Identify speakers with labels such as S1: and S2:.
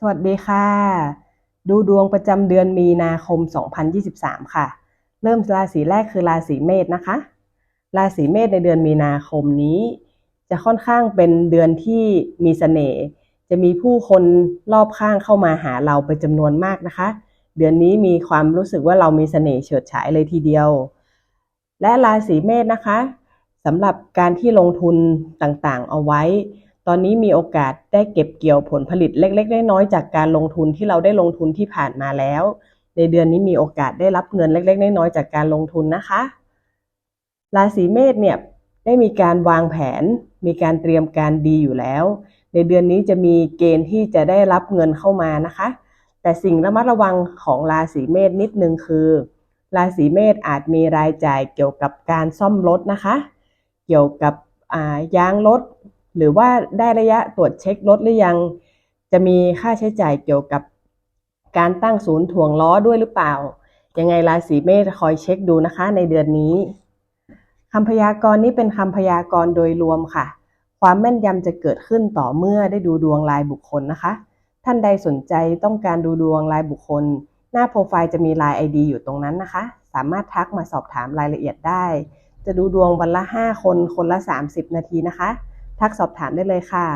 S1: สวัสดีค่ะ ดูดวงประจำเดือนมีนาคม 2023 ค่ะ เริ่มราศีแรกคือราศีเมษนะคะ ราศีเมษในเดือนมีนาคมนี้ จะค่อนข้างเป็นเดือนที่มีเสน่ห์จะมีผู้คนรอบข้างเข้ามาหาเราเป็นจำนวนมากนะคะ เดือนนี้มีความรู้สึกว่าเรามีเสน่ห์เฉิดฉายเลยทีเดียว และราศีเมษนะคะสำหรับการที่ลงทุนต่างๆ เอาไว้ ตอนนี้มีโอกาสได้เก็บเกี่ยวผลผลิตเล็กๆน้อยๆจากการลงทุนที่เราได้ลงทุนที่ผ่านมาแล้ว ในเดือนนี้มีโอกาสได้รับเงินเล็กๆน้อยๆจากการลงทุนนะคะ ราศีเมษเนี่ยได้มีการวางแผน มีการเตรียมการดีอยู่แล้ว ในเดือนนี้จะมีเกณฑ์ที่จะได้รับเงินเข้ามานะคะ แต่สิ่งระมัดระวังของราศีเมษนิดนึงคือ ราศีเมษอาจมีรายจ่ายเกี่ยวกับการซ่อมรถนะคะ เกี่ยวกับยางรถ หรือว่าได้ระยะตรวจเช็ครถหรือยัง จะมีค่าใช้จ่ายเกี่ยวกับการตั้งศูนย์ถ่วงล้อด้วยหรือเปล่า ยังไงราศีเมษคอยเช็คดูนะคะในเดือนนี้คำพยากรณ์นี้เป็นคำพยากรณ์โดยรวมค่ะ ความแม่นยำจะเกิดขึ้นต่อเมื่อได้ดูดวงรายบุคคลนะคะ ท่านใดสนใจต้องการดูดวงรายบุคคล หน้าโปรไฟล์จะมีไลน์ ID อยู่ตรงนั้นนะคะ สามารถทักมาสอบถามรายละเอียดได้ จะดูดวงวันละ 5 คน คนละ 30 นาทีนะคะ ทักสอบถามได้เลยค่ะ